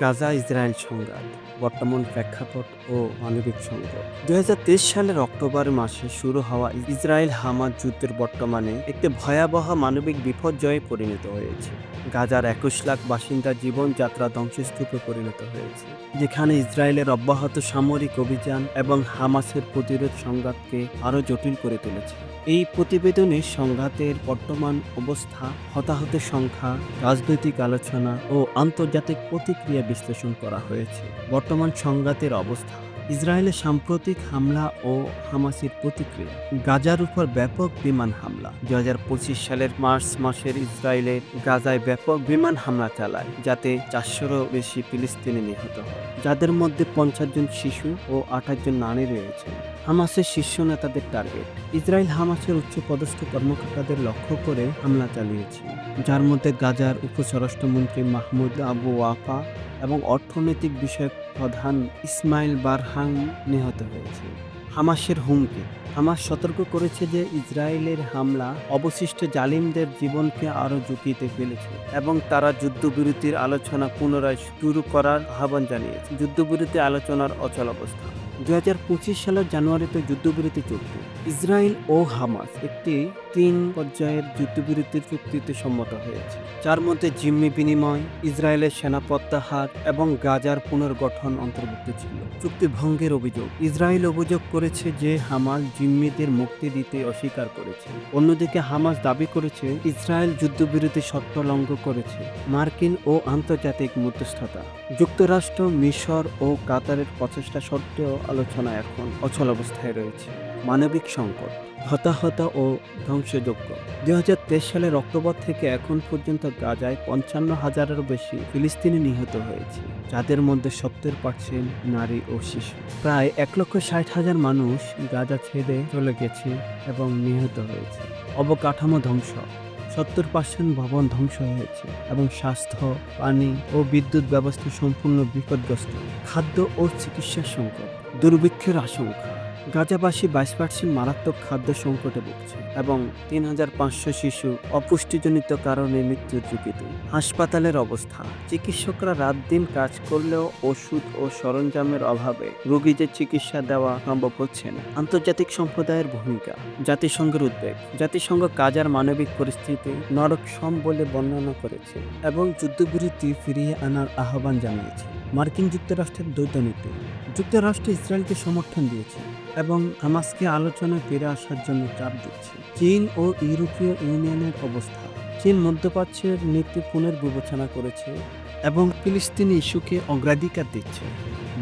Gaza, Israel সংঘাত, বর্তমান প্রেক্ষাপট ও মানবিক সংকট। দু সালের অক্টোবর মাসে শুরু হওয়া ইসরায়েল হামাদ যুদ্ধের বর্তমানে একটি ভয়াবহ মানবিক বিপর্যয়ে পরিণত হয়েছে। গাজার একুশ লাখ বাসিন্দার জীবনযাত্রা ধ্বংসস্তূপে পরিণত হয়েছে, যেখানে ইসরায়েলের অব্যাহত সামরিক অভিযান এবং হামাসের প্রতিরোধ সংঘাতকে আরও জটিল করে তুলেছে। এই প্রতিবেদনে সংঘাতের বর্তমান অবস্থা, হতাহতের সংখ্যা, রাজনৈতিক আলোচনা ও আন্তর্জাতিক প্রতিক্রিয়া বিশ্লেষণ করা হয়েছে। বর্তমান সংঘাতের অবস্থা। ইসরায়েলের সাম্প্রতিক হামলা ও হামাসের প্রতিক্রিয়া। গাজার উপর ব্যাপক বিমান হামলা। দু সালের মার্চ মাসের ইসরায়েলে গাজায় ব্যাপক বিমান হামলা চালায়, যাতে চারশোরও বেশি ফিলিস্তিনি নিহত হয়। যাদের মধ্যে পঞ্চাশ জন শিশু ও আঠাশ জন নারী রয়েছে। হামাসের শীর্ষ নেতাদের টার্গেট। ইসরায়েল হামাসের উচ্চপদস্থ কর্মকর্তাদের লক্ষ্য করে হামলা চালিয়েছে। যার মধ্যে গাজার উপস্বরাষ্ট্রমন্ত্রী মাহমুদ আবু ওয়াফা এবং অর্থনৈতিক বিষয়ক প্রধান ইসমাইল বারহাং নিহত হয়েছে। হামাসের হুমকি। হামাস সতর্ক করেছে যে ইসরায়েলের হামলা অবশিষ্ট জালিমদের জীবনকে আরও ঝুঁকিতে ফেলেছে এবং তারা যুদ্ধবিরতির আলোচনা পুনরায় শুরু করার আহ্বান জানিয়েছে। যুদ্ধবিরতি আলোচনার অচল অবস্থা। দু হাজার পঁচিশ সালের জানুয়ারিতে যুদ্ধবিরতি চুক্তি ইসরায়েল ও হামাস একটি তিন পর্যায়ের যুদ্ধবিরতির চুক্তিতে সম্মত হয়েছে। যার মধ্যে জিম্মি বিনিময়, ইসরায়েলের সেনা প্রত্যাহার এবং গাজার পুনর্গঠন অন্তর্ভুক্ত ছিল। চুক্তি ভঙ্গের অভিযোগ, ইসরায়েল অভিযোগ করেছে যে হামাস জিম্মিদের মুক্তি দিতে অস্বীকার করেছে। অন্যদিকে হামাস দাবি করেছে, ইসরায়েল যুদ্ধবিরতি শর্ত লঙ্ঘন করেছে। মার্কিন ও আন্তর্জাতিক মধ্যস্থতা। যুক্তরাষ্ট্র, মিশর ও কাতারের প্রচেষ্টা সত্ত্বেও আলোচনা এখন অচল অবস্থায় রয়েছে। মানবিক সংকট, হতাহতা ও ধ্বংসযোগ্য দুই হাজার তেইশ সালের অক্টোবর থেকে এখন পর্যন্ত গাজায় পঞ্চান্ন হাজারেরও বেশি ফিলিস্তিনি নিহত হয়েছে, যাদের মধ্যে সত্তর পার্সেন্ট নারী ও শিশু। প্রায় এক লক্ষ ষাট হাজার মানুষ গাজা ছেড়ে চলে গেছে এবং নিহত হয়েছে। অবকাঠামো ধ্বংস, সত্তর পার্সেন্ট ভবন ধ্বংস হয়েছে এবং স্বাস্থ্য, পানি ও বিদ্যুৎ ব্যবস্থা সম্পূর্ণ বিপদগ্রস্ত। খাদ্য ও চিকিৎসার সংকট, দুর্ভিক্ষের আশঙ্কা। গাজাবাসী বাইশ পার্সেন্ট মারাত্মক খাদ্য সংকটে ভুগছে এবং তিন হাজার পাঁচশো শিশু অপুষ্টিজনিত কারণে মৃত্যুর ঝুঁকিতে। হাসপাতালের অবস্থা। চিকিৎসকরা রাত দিন কাজ করলেও ওষুধ ও সরঞ্জামের অভাবে রোগীদের চিকিৎসা দেওয়া সম্ভব হচ্ছে না। আন্তর্জাতিক সম্প্রদায়ের ভূমিকা। জাতিসংঘের উদ্বেগ। জাতিসংঘ কাজার মানবিক পরিস্থিতি নরক সম বলে বর্ণনা করেছে এবং যুদ্ধবিরতি ফিরিয়ে আনার আহ্বান জানিয়েছে। মার্কিন যুক্তরাষ্ট্রের দ্বৈতনীতি যুক্তরাষ্ট্র ইসরায়েলকে সমর্থন দিয়েছে। এবং হামাসকে আলোচনায় ফিরে আসার জন্য চাপ দিচ্ছে। চীন ও ইউরোপীয় ইউনিয়নের অবস্থা। চীন মধ্যপ্রাচ্যের নীতি পুনর্বিবেচনা করেছে এবং ফিলিস্তিনি ইস্যুকে অগ্রাধিকার দিচ্ছে।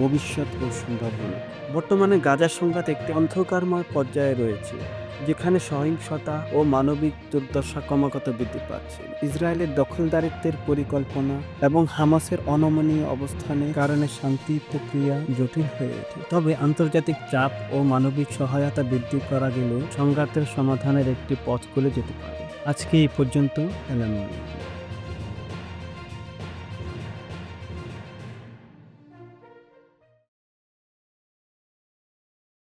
ভবিষ্যৎ ও সম্ভাবনা। বর্তমানে গাজার সংঘাত একটি অন্ধকারময় পর্যায়ে রয়েছে, যেখানে সহিংসতা ও মানবিক দুর্দশা ক্রমাগত বৃদ্ধি পাচ্ছে। ইসরায়েলের দখলদারিত্বের পরিকল্পনা এবং হামাসের অনমনীয় অবস্থানের কারণে শান্তি প্রক্রিয়া জটিল হয়ে ওঠে। তবে আন্তর্জাতিক চাপ ও মানবিক সহায়তা বৃদ্ধি করা গেলে সংঘাতের সমাধানের একটি পথ খুলে যেতে পারে। আজকে এই পর্যন্ত এলাম